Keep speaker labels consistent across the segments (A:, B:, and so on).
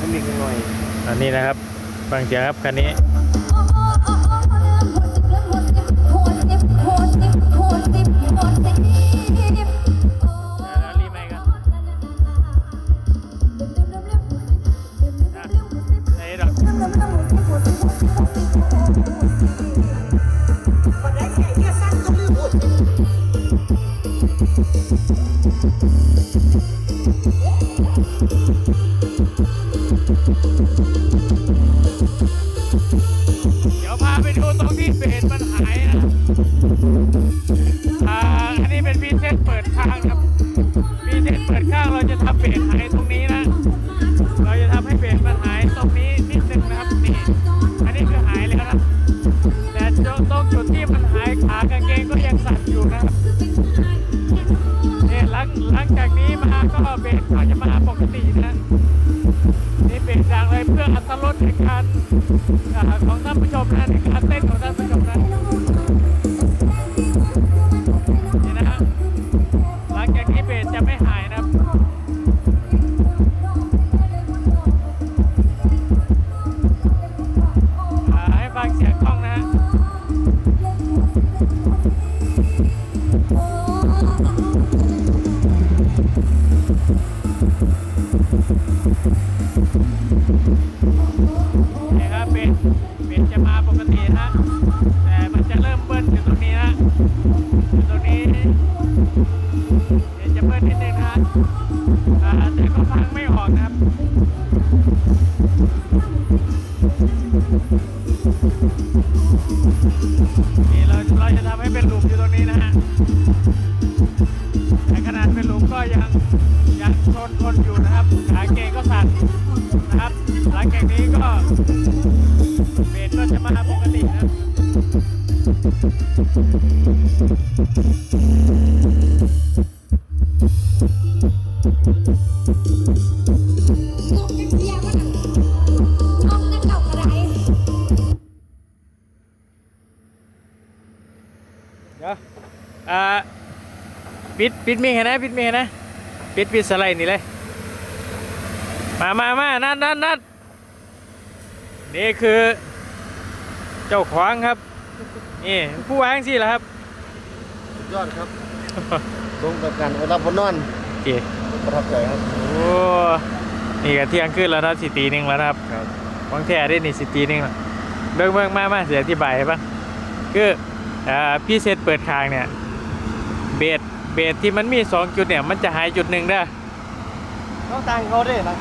A: มันมีกันหน่อย
B: อันนี้นะครับฟังเสียงครับคันนี้ อ่าอันนี้เป็นพีเซนเปิดข้างครับพีเซนเปิดข้างเราจะทำเบสหายตรงนี้นะ เราจะทำให้เบรกมันหายตรงนี้นิดนึงนะครับนี่อันนี้คือหายแล้วนะแต่ตรงจุดที่มันหายขากางเกงก็ยังสั่นอยู่นะครับเนี่ยหลังหลังจากนี้มาก็เบรกก็จะมาปกตินะนี่เบรกอย่างไรเพื่ออัตรถรสในการของท่านผู้ชมนะในการเต้นของท่านผู้ชมนะ เป็นจะมาปกตินะแต่มันจะเริ่มเบิ้ลอยู่ตรงนี้นะอยู่ตรงนี้เดี๋ยวจะเบิ้ลนิดนึงฮะแต่ก็ฟังไม่ออกนะครับนี่เราเราจะทำให้เป็นหลุมอยู่ตรงนี้นะฮะในขนาดเป็นหลุมก็ยังยังทนทนอยู่นะครับขาเกงก็สั่นนะครับหลังจากนี้ก็เบสก็จะมาปกตินะเดี๋ยวอ่าปิดปิดมีให้นะปิดมีให้นะปิดปิดสไลด์นี่เลย มามามานัดนัดนัด นี่คือเจ้าของครับ นี่ผู้วางสิล่ะครับ
A: สุดยอดครับตรงกับการเวลาพนอน
B: โอเค
A: ประทับใจครับ
B: โอ้นี่ก็เที่ยงขึ้นแล้วนะสิตีหนึ่งแล้วนะครับ
A: ครับ
B: ของแท้ได้นี่สิตีหนึงแล้วเบิ่งเบิ่งมามาเสียอธิบายให้บ้างคืออ่าพี่เซตเปิดคางเนี่ย เบสเบสที่มันมีสองจุดเนี่ย มันจะหายจุดหนึ่งเด้อ
A: ต้องต่างเขาเด้นะ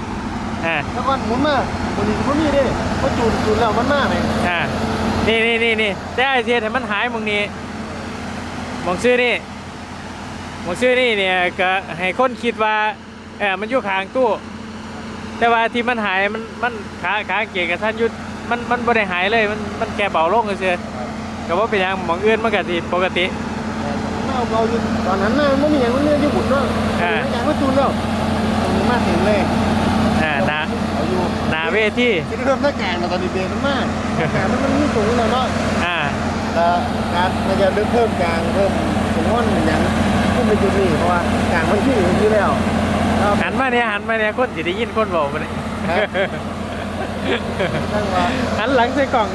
B: อ่า
A: แล้วก่อนหมุนมาคนนี้มันมีเด้พอจูนจูนแล้วมันมาไหม
B: อ่านี่นี่นี่นี่แต่ไอเทียนให้มันหายหมองนี้หมองซื้อนี่หมองซื้อนี่เนี่ยก็ให้คนคิดว่าเออมันอยู่ข้างตู้ แต่ว่าที่มันหายมันมันขาขาเกียกับท่านอยุดมันมันบ่ได้หายเลยมันมันแค่เบาลงเฉยๆก็ว่าเป็นอย่างหมองอื่นมันก็สิปกติ
A: เราเราอยู่ตอนนั้นน่ะมันมีอย่างมันเรื่องญี่ปุ่นเนาะ
B: อ่า
A: อย่างว่าจูนแล้วตรงนี้มาถึงเลย
B: อ่าหนา
A: เอาอยู่
B: หนาเวที
A: ที่เริ่มหน้ากากตอนนี้เบรกมันมากหน้ากากมันมันมีสูงแล้วเนาะ
B: อ่า
A: แต่การมันจะเพิ่มกลางเพิ่มสูงห้อนอย่างขึ้นไปจุดนี้เพราะว่ากลางมันขึ้นอยู่ที่แล้วครับ
B: หันมาเนี่ยหันมาเนี่ยคนสิได้ยินคนบอกมาเนี่ย
A: ตั้งว่า
B: หันหลังใส่กล่อง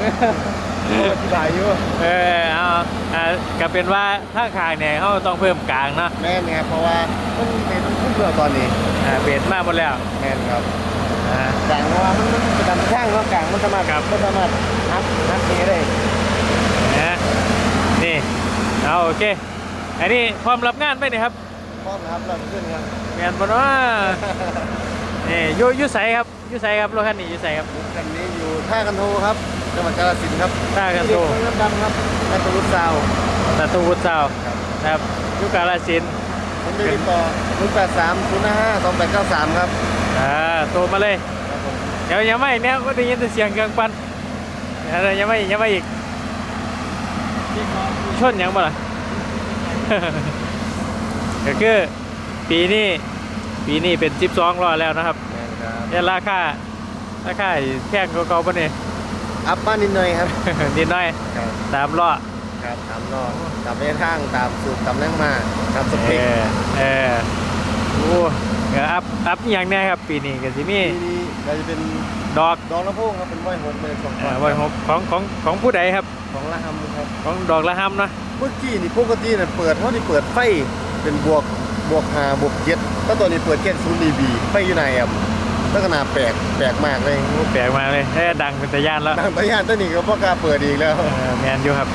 A: โอ้อธิบายอยู่
B: เออเอาอ่าก็เป็นว่าถ้าคางเนี่ยเขาต้องเพิ่มกลางเนาะ
A: แม่นไงเพราะว่ามันเป็นขึ้นเรือตอนนี้
B: อ่าเบสมากหมดแล้ว
A: แม่นครับ
B: อ่าก
A: ลางเพราะว่ามันมันกระดันข้างเนาะกลางมันสามารถ
B: ครับ
A: มันสามารถฮักฮักนี้ได้
B: นะนี่เอาโอเค อันนี้พร้อมรับงานไปเนี่ยครับ
A: พร้อมนะครับเริ่มขึ้นครับ
B: งานบนว่านี่อยูอยูใสครับอยูใสครับรถคันนี้อยูใสครับ
A: คันนี้อยู่ท่ากันโทครับจังหวัดกาฬสินธุ์ครับ
B: ท่ากันโต
A: เด็กน้ำดำครับแม่ตุลุซาว
B: ตะตูวุฒเจ้า
A: ครับ
B: นะครับอยุกาลสินธุ์
A: ผมได้ติดต่อ0 8 3 0 5 5 2 8 9 3 ครับ
B: อ่าโทรมาเลย
A: ครับผม
B: เดี๋ยวยังไม่เนี่ยก็ได้ยินแต่เสียงเครื่องปั่นเดี๋ยวยังไม่ยังไม่อีกชนยังบ่ล่ะก็คือปีนี้ปีนี้เป็น12ล้อแล้วนะครับ
A: แม่นครับ
B: เนี่ยราคาราคาแพงกว่าเก่าปะเนี่ย
A: อัพมานิดหน่อยครับ
B: นิดหน่อย
A: ครับ
B: ตามล้อ
A: ครับตามรอบตามระยะทางตามสูตรตามแรงมาตามส
B: เอ
A: เปค
B: อเออโอ้ ก็อัพอัพอหย่างแน่ครับปีนี้ก็สิมี
A: ปีนี้ก็จะเป็น
B: ดอก
A: ดอกลำโพงครับเป็นไว้หกเป็นสอง
B: เอ่อไว้หกของของของผู้ใดครับ
A: ของละหำครับ
B: ของดอกละห้ำเนาะ
A: เมื่อกี้นี่ปกติเนี่ยเปิดเขาที่เปิดไฟเป็นบวกบวกหาบวกเจ็ดแล้วตัวนี้เปิดแค่ศูนย์ดีบีไฟอยู่ไหนครับลักษณะแปลกแปลกมากเลย
B: โอ้แปลกมากเลยแค่ดังเป็นตะย่านแล้ว
A: ดังตะยานตัวนี้ก็บ่กล้าเปิดอีกแล้ว
B: เออแมนอยู่ครับ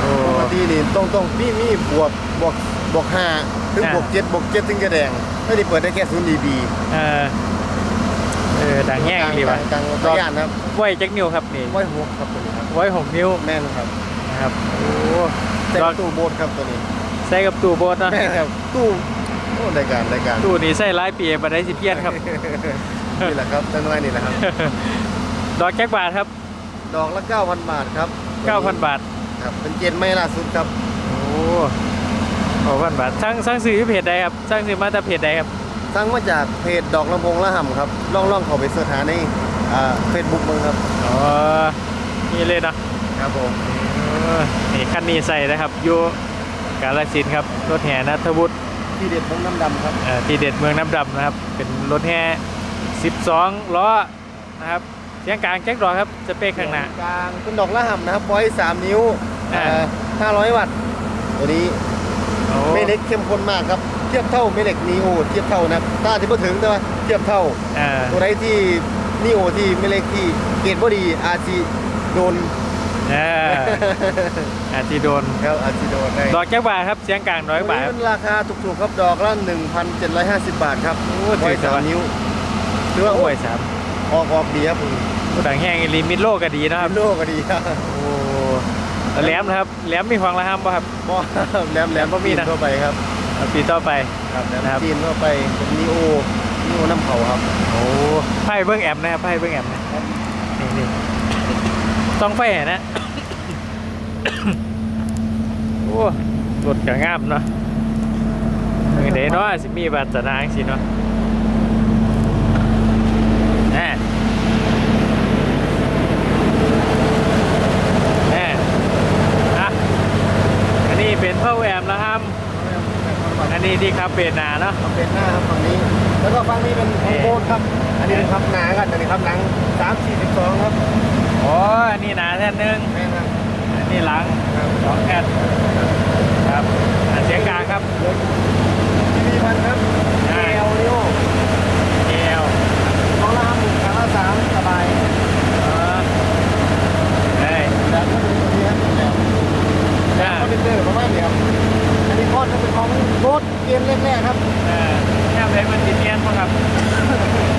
B: โอ้
A: ปกตินี่ต้องต้องมีมีบวกบวกบวกห้าถึง
B: อ่า
A: บวกเจ็ดบวกเจ็ดถึงจะแดง ตัวนี้เปิดได้แค่ศูนย์ดีบี
B: เออเออดังแง่งดีว่ะ
A: กลางตะยานครับ
B: ไว้จักนิ้วครับนี่
A: ไว้หกครับตัวนี้ครับ
B: ไว้หกนิ้ว
A: แม่นครับ
B: นะครับโอ้
A: แต่
B: ดอก
A: ตู้โบสครับตัวนี้
B: ใส่กับตู้โบสเนาะ
A: แม่นครับตู้โอ้รายการรายการ
B: ตู้นี้ใส่หลายปีบันไดสิเพี้ยนครับ
A: นี่แหละครับต้นไม้นี่แหละครับ
B: ดอกแจ็คบาทครับ
A: ดอกละ9,000 บาทครับ
B: 9,000 บาท
A: ครับเป็นเกณฑ์ไม่ล่าสุดครับ
B: โอ้ 9,000บาทสั่งสั่งซื้อที่เพจใดครับสั่งซื้อมาจากเพจใดครับ
A: สร้างมาจากเพจดอกลำโพงละห่ำครับลองลองเข้าไปเสิร์ชหาในเฟซบุ๊กมึงครับ
B: อ๋อนี่เลยเนาะ
A: ครับผม
B: เออนี่คันนี้ใส่นะครับอยู่กาลสินธุ์ครับรถแห่นัทวุฒิ
A: ที่เด็ดของน้ำดำครับ
B: เอ่อที่เด็ดเมืองน้ำดำนะครับ เป็นรถแห่12 ล้อนะครับเสียงกลางแจ็คดอกครับสเปคข้างหน้า
A: กลางเป็นดอกละห่ำนะครับไว้3นิ้ว
B: อ่า
A: เอ่อ500วัตต์ตัวนี้
B: โอ้
A: ไม่เล็กเข้มข้นมากครับ เทียบเท่าไม่เล็กนีโอเทียบเท่านะครับถ้าที่พูดถึงแต่ว่าเทียบเท่า
B: เอ่า
A: ตัวไหนที่นีโอที่ไม่เล็กที่เกรดพอดีอาจีโดน
B: เอออาจจะโดน
A: ครับอาจีโดนได้
B: ดอกแจ็คบาทครับเสียงกลางร้อยบาท
A: ตัวนี้มันราคาถูกๆครับดอกละ1,750 บาทครับ
B: โอ้
A: ไว้
B: ถือ
A: สา
B: ว่าม
A: นิ้ว
B: ถือว่าห่วยสาม
A: ออกออกดีครับผม
B: ผู้ดังแห้งลิมิตโลกก็ดีนะครับ
A: โลก็ดีครับ
B: โอ้ แหลมนะครับแหลมมีความระห้ำป่ะครับ
A: บอแหลมแหลม
B: บ่มีนะ
A: ทั่วไปครับ
B: เอาปีต่อไป
A: ครับแหลม
B: นะครับ
A: จีนทั่วไปเป็นนีโอนีโอน้ำเขาครับ
B: โอ้ไพ่เบิ้งแอมนะครับไพ่เบิ้งแอมนะนี่นี่ต้องไฟเห็นนะ โอ้รถกระงามเนาะเมื่อเดเนาะสิมีบาตนางสิเนาะแน่แน่อะ อันนี้เป็นพ่อแอมแล้วครับ อันนี้ที่ครับเป็นหนาเนาะ
A: เป็นหน้าครับฝั่งนี้ แล้วก็ฝั่งนี้เป็นของโบสครับ อันนี้เป็นครับหนากันอันนี้ครับหนัง342ครับ
B: โอ้ยอันนี้หนาแท่นหนึง
A: แม่นครับ
B: อันนี้หลัง
A: ครับ
B: สองแอดครับอ่าเสียงกลางครับ
A: ทีวีพันครับ
B: ได้
A: เอลนิโอ
B: เอล
A: สองละห้าหมื่นครั้งละสามสบาย
B: เออเฮ้ย
A: แล้วก็เป็นตัวนี้ครับแล้ว
B: อ่า
A: คอมพิวเตอร์ประมาณเดียวอันนี้คอนจะเป็นของโบสเกมแรกๆครับ
B: เออแค่ไหนมันติดเนียนมั้งครับ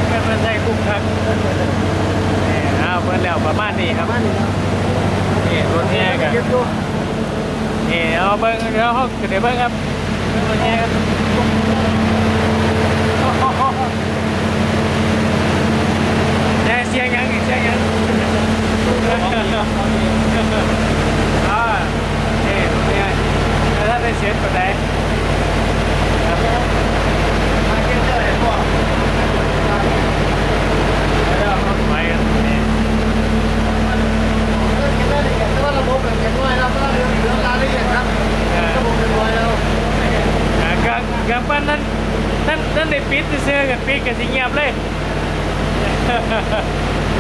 B: เพื่อนมันใช้คุ้มครับนี่เอาเพื่อน แล้วประมาณนี้ค
A: ป
B: รับ
A: ระมาณนี้ครับ
B: นี่รถแห่กัน
A: เก็บดู
B: นี่เอาเบิ้งเดี๋ยวเขาเดี๋ยวเบิ้งครับเบิ้งรถแห่ครับแห่เสียงยังอีกเสียงยังอ่านี่รถแห่แล้วถ้าได้เสียงแบบไหนครับ
A: มาเก็บเจอเลยพวก
B: แล้วเอาไปกันนี่
A: เก็บได้ละเอียดแต่ว่าระบบแบบเก็บน้อยครับก็เรื่องเรื่องรายละเอียดครับระบบเป็นร้อยแล้ว
B: อ่ากับกับปั้นนั้น นั่นในปิดเสื้อกับปิดกับสิเงียบเลย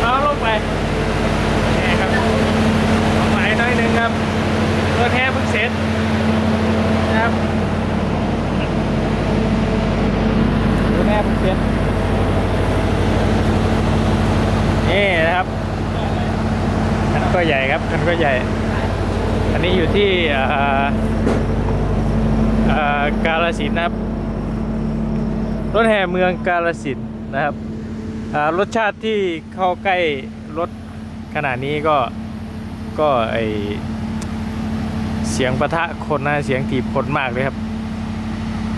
B: เอาลงไปนี่ครับเอาไหมน้อยหนึ่งครับรถแท้เพิ่งเสร็จนะครับรถแท้เพิ่งเสร็จนี่นะครับคันก็ใหญ่ครับคันก็ใหญ่ อันนี้อยู่ที่อ่ากาลสินนะครับ รถแห่เมืองกาลสินธุ์นะครับรสชาติที่เข้าใกล้รถขนาดนี้ก็ก็ไอเสียงประทะคนนะเสียงถีบคนมากเลยครับ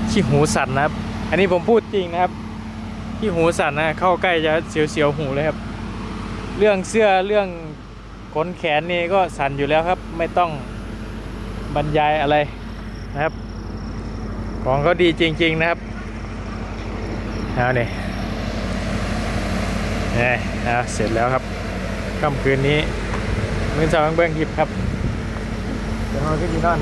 B: ขี้หูสั่นนะครับ อันนี้ผมพูดจริงนะครับขี้หูสั่นนะเข้าใกล้จะเสียวๆหูเลยครับ เรื่องเสื้อเรื่องขนแขนนี่ก็สั่นอยู่แล้วครับ ไม่ต้องบรรยายอะไรนะครับ ของเขาดีจริง ๆ นะครับ เอาเนี่ยนี่เอาเสร็จแล้วครับค่ำคืนนี้มื้อสองเบื้องหยิบครับเดี๋ยวเราขึ้นที่นอน